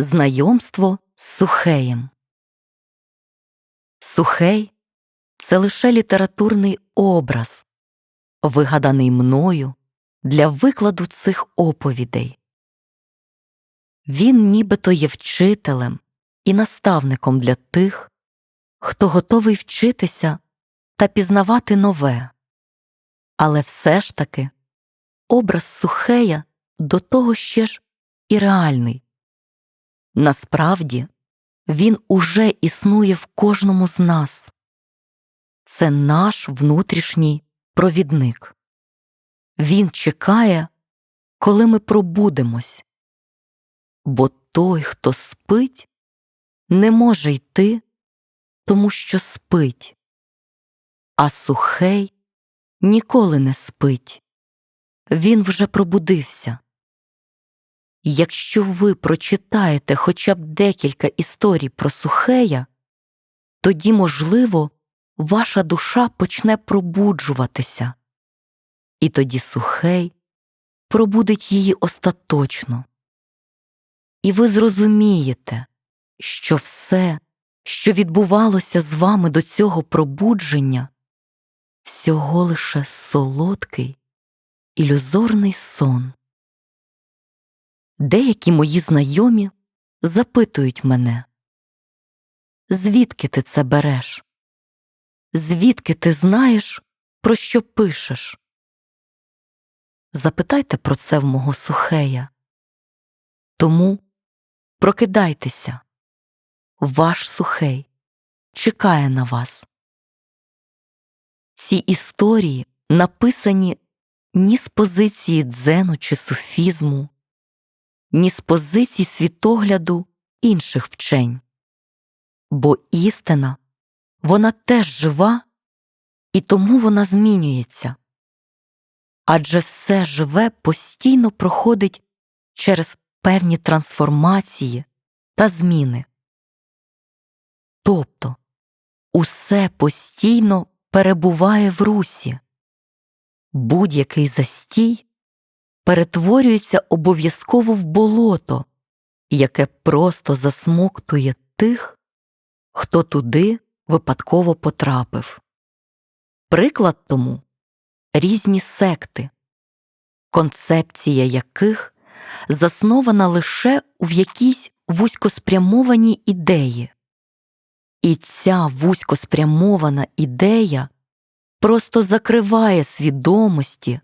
Знайомство з Сухеєм. Сухей це лише літературний образ, вигаданий мною для викладу цих оповідей. Він нібито є вчителем і наставником для тих, хто готовий вчитися та пізнавати нове. Але все ж таки образ Сухея до того ще ж і реальний. Насправді він уже існує в кожному з нас. Це наш внутрішній провідник. Він чекає, коли ми пробудемось. Бо той, хто спить, не може йти, тому що спить, а сухий ніколи не спить. Він вже пробудився. Якщо ви прочитаєте хоча б декілька історій про Сухея, тоді, можливо, ваша душа почне пробуджуватися, і тоді Сухей пробудить її остаточно. І ви зрозумієте, що все, що відбувалося з вами до цього пробудження, всього лише солодкий, ілюзорний сон. Деякі мої знайомі запитують мене, звідки ти це береш? Звідки ти знаєш, про що пишеш? Запитайте про це в мого сухея. Тому прокидайтеся, ваш сухей чекає на вас. Ці історії написані ні з позиції дзену чи суфізму ні з позицій світогляду інших вчень. Бо істина вона теж жива, і тому вона змінюється. Адже все живе постійно проходить через певні трансформації та зміни. Тобто усе постійно перебуває в русі, будь-який застій перетворюється обов'язково в болото, яке просто засмоктує тих, хто туди випадково потрапив. Приклад тому різні секти, концепція яких заснована лише в якійсь вузькоспрямованій ідеї. І ця вузькоспрямована ідея просто закриває свідомості